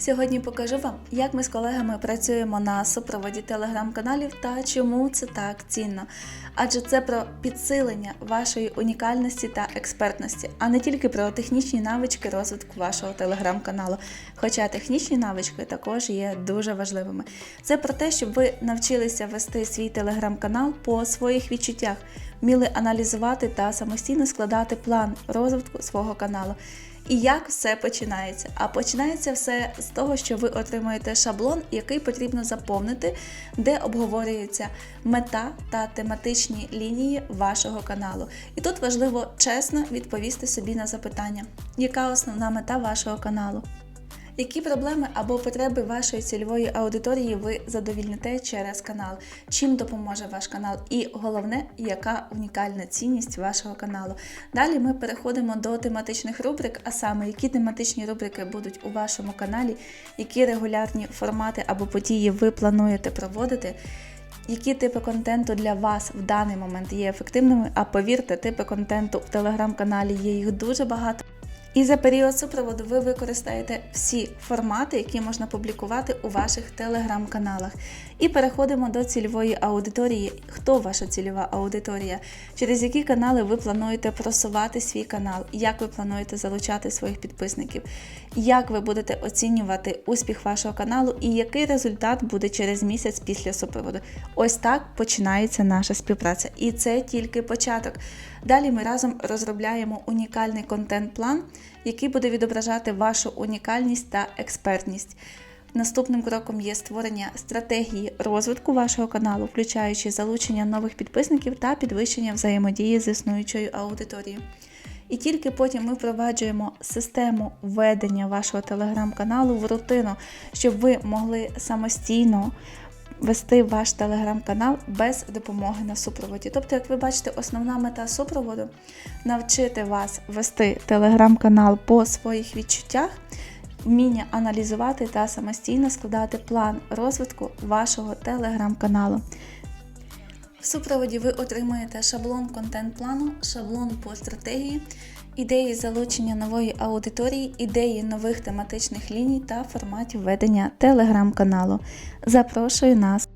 Сьогодні покажу вам, як ми з колегами працюємо на супроводі телеграм-каналів та чому це так цінно. Адже це про підсилення вашої унікальності та експертності, а не тільки про технічні навички розвитку вашого телеграм-каналу. Хоча технічні навички також є дуже важливими. Це про те, щоб ви навчилися вести свій телеграм-канал по своїх відчуттях, вміли аналізувати та самостійно складати план розвитку свого каналу. І як все починається? А починається все з того, що ви отримуєте шаблон, який потрібно заповнити, де обговорюється мета та тематичні лінії вашого каналу. І тут важливо чесно відповісти собі на запитання, яка основна мета вашого каналу. Які проблеми або потреби вашої цільової аудиторії ви задовільните через канал? Чим допоможе ваш канал? І головне, яка унікальна цінність вашого каналу? Далі ми переходимо до тематичних рубрик, а саме які тематичні рубрики будуть у вашому каналі, які регулярні формати або події ви плануєте проводити. Які типи контенту для вас в даний момент є ефективними? А повірте, типи контенту в телеграм-каналі є їх дуже багато. І за період супроводу ви використаєте всі формати, які можна публікувати у ваших телеграм-каналах. І переходимо до цільової аудиторії. Хто ваша цільова аудиторія? Через які канали ви плануєте просувати свій канал? Як ви плануєте залучати своїх підписників? Як ви будете оцінювати успіх вашого каналу і який результат буде через місяць після супроводу? Ось так починається наша співпраця. І це тільки початок. Далі ми разом розробляємо унікальний контент-план, який буде відображати вашу унікальність та експертність. Наступним кроком є створення стратегії розвитку вашого каналу, включаючи залучення нових підписників та підвищення взаємодії з існуючою аудиторією. І тільки потім ми впроваджуємо систему ведення вашого телеграм-каналу в рутину, щоб ви могли самостійно вести ваш телеграм-канал без допомоги на супроводі. Тобто, як ви бачите, основна мета супроводу навчити вас вести телеграм-канал по своїх відчуттях, вміння аналізувати та самостійно складати план розвитку вашого телеграм-каналу. В супроводі ви отримаєте шаблон контент-плану, шаблон по стратегії, ідеї залучення нової аудиторії, ідеї нових тематичних ліній та форматів ведення телеграм-каналу. Запрошую нас!